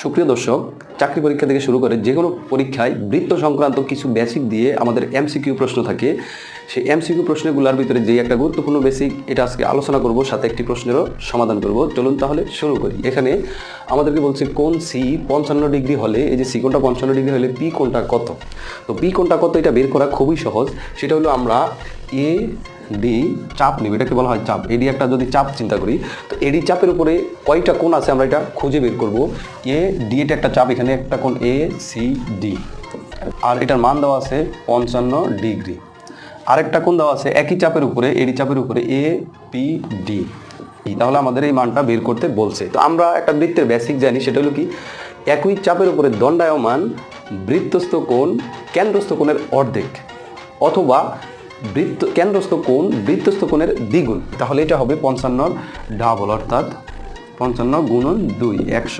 সুপ্রিয় দর্শক, চাকরি পরীক্ষা থেকে শুরু করে যে কোনো পরীক্ষায় বৃত্ত সংক্রান্ত কিছু বেসিক দিয়ে আমাদের এমসিকিউ প্রশ্ন থাকে। সেই এমসিকিউ প্রশ্নগুলোর ভিতরে যে একটা গুরুত্বপূর্ণ বেসিক এটা আজকে আলোচনা করব, সাথে একটি প্রশ্নেরও সমাধান করব। চলুন তাহলে শুরু করি। এখানে আমাদেরকে বলছে, কোন সি পঞ্চান্ন ডিগ্রি হলে, এই যে সি কোনটা পঞ্চান্ন ডিগ্রি হলে পি কোনটা কত? তো পি কোনটা কত, এটা বের করা খুবই সহজ। সেটা হলো আমরা এ ডি চাপ নিব। এটাকে বলা হয় চাপ। এডি একটা যদি চাপ চিন্তা করি, তো এডি চাপের উপরে কয়টা কোণ আছে আমরা এটা খুঁজে বের করব। এ ডি এটা একটা চাপ, এখানে একটা কোণ এ সি ডি আর এটার মান দেওয়া আছে পঞ্চান্ন ডিগ্রি। আরেকটা কোণ দেওয়া আছে একই চাপের উপরে এডি চাপের উপরে এ পি ডি তাহলে আমাদের এই মানটা বের করতে বলছে। তো আমরা একটা বৃত্তের বেসিক জানি, সেটা হলো কি, একই চাপের উপরে দণ্ডায়মান বৃত্তস্থ কোণ কেন্দ্রস্থ কোণের অর্ধেক। অথবা বৃত্ত, কেন্দ্রস্থ কোণ, বৃত্তস্থ কোণের দ্বিগুণ। তাহলে এটা হবে পঞ্চান্ন ডাবল অর্থাৎ পঞ্চান্ন গুণন দুই, একশো